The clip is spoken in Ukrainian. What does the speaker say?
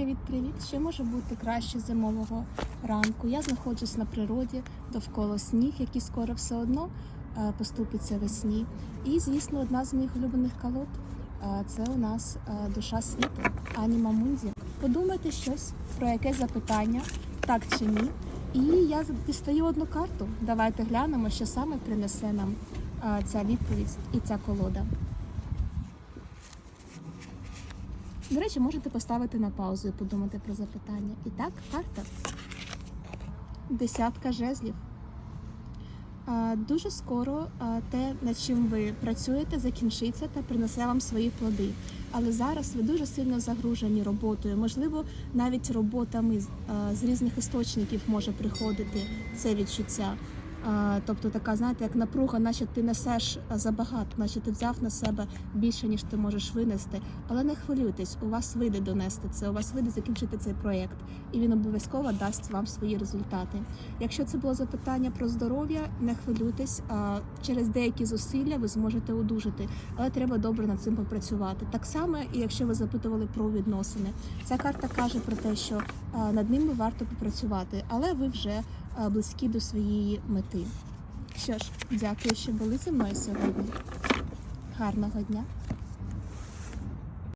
Привіт-привіт! Що може бути краще зимового ранку? Я знаходжусь на природі, довкола сніг, який скоро все одно е, поступиться весні. І, звісно, одна з моїх улюблених колод е, це у нас е, душа світу Аніма Мунзі. Подумайте щось про яке запитання, так чи ні. І я дістаю одну карту. Давайте глянемо, що саме принесе нам ця відповідь і ця колода. До речі, можете поставити на паузу і подумати про запитання. І так, карта. Десятка жезлів. Дуже скоро те, над чим ви працюєте, закінчиться та принесе вам свої плоди. Але зараз ви дуже сильно загружені роботою. Можливо, навіть роботами з різних істочників може приходити це відчуття. Тобто така, знаєте, як напруга, наче ти несеш забагато, наче ти взяв на себе більше, ніж ти можеш винести. Але не хвилюйтесь, у вас вийде донести це, у вас вийде закінчити цей проєкт, і він обов'язково дасть вам свої результати. Якщо це було запитання про здоров'я, не хвилюйтесь. Через деякі зусилля ви зможете одужати, але треба добре над цим попрацювати. Так само, і якщо ви запитували про відносини, ця карта каже про те, що над ними варто попрацювати, але ви вже близькі до своєї мети. Що ж, дякую, що були зі мною сьогодні. Гарного дня!